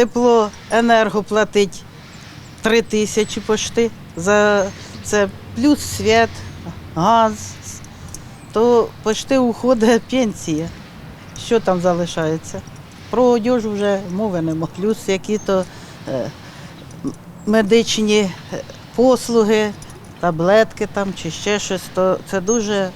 тепло, енерго платить 3 тисячі почти за це, плюс світ, газ, то почти уходить пенсія. Що там залишається? Про одежу вже мови нема. Плюс які-то е, медичні е, послуги, таблетки там чи ще щось, то це дуже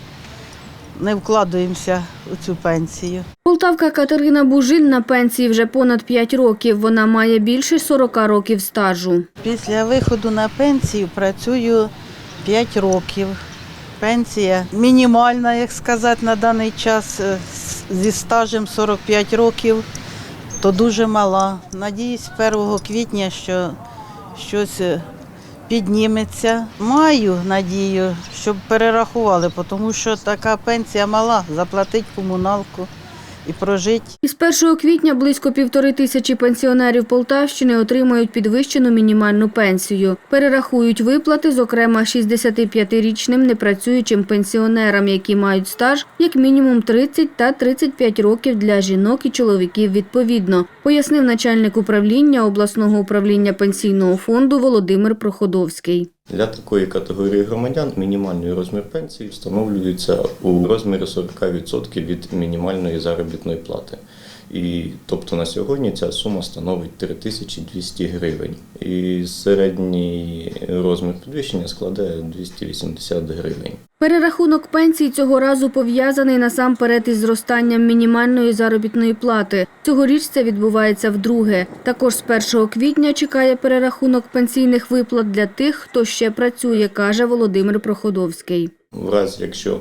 не вкладаємося у цю пенсію. Полтавка Катерина Бужиль на пенсії вже понад 5 років. Вона має більше 40 років стажу. Після виходу на пенсію працюю 5 років. Пенсія мінімальна, як сказати, на даний час е, зі стажем 45 років, то дуже мала. Надіюсь, 1 квітня, що щось е, підніметься. Маю надію, щоб перерахували, тому що така пенсія мала, заплатить комуналку і прожити. Із 1 квітня близько півтори тисячі пенсіонерів Полтавщини отримають підвищену мінімальну пенсію. Перерахують виплати, зокрема 65-річним непрацюючим пенсіонерам, які мають стаж як мінімум 30 та 35 років для жінок і чоловіків відповідно, пояснив начальник управління обласного управління пенсійного фонду Володимир Проходовський. Для такої категорії громадян мінімальний розмір пенсії встановлюється у розмірі 40% від мінімальної заробітної плати. І тобто на сьогодні ця сума становить 3200 гривень. І середній розмір підвищення складає 280 гривень. Перерахунок пенсій цього разу пов'язаний насамперед із зростанням мінімальної заробітної плати. Цьогоріч це відбувається вдруге. Також з 1 квітня чекає перерахунок пенсійних виплат для тих, хто ще працює, каже Володимир Проходовський. В разі, якщо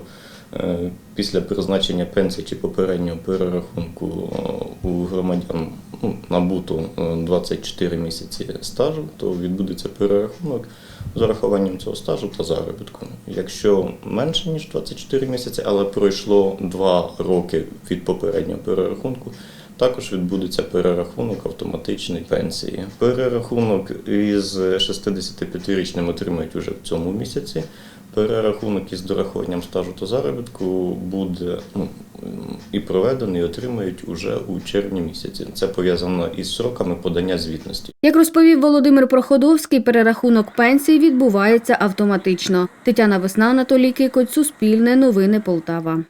після призначення пенсії чи попереднього перерахунку е, у громадян ну, набуто е, 24 місяці стажу, то відбудеться перерахунок з урахуванням цього стажу та заробітку. Якщо менше ніж 24 місяці, але пройшло 2 роки від попереднього перерахунку, також відбудеться перерахунок автоматичної пенсії. Перерахунок із 65-річним отримають уже в цьому місяці. Перерахунок із дорахуванням стажу та заробітку буде ну, і проведений, і отримають уже у червні місяці. Це пов'язано із сроками подання звітності. Як розповів Володимир Проходовський, перерахунок пенсій відбувається автоматично. Тетяна Весна, Анатолій Кикоць, Суспільне, Новини Полтава.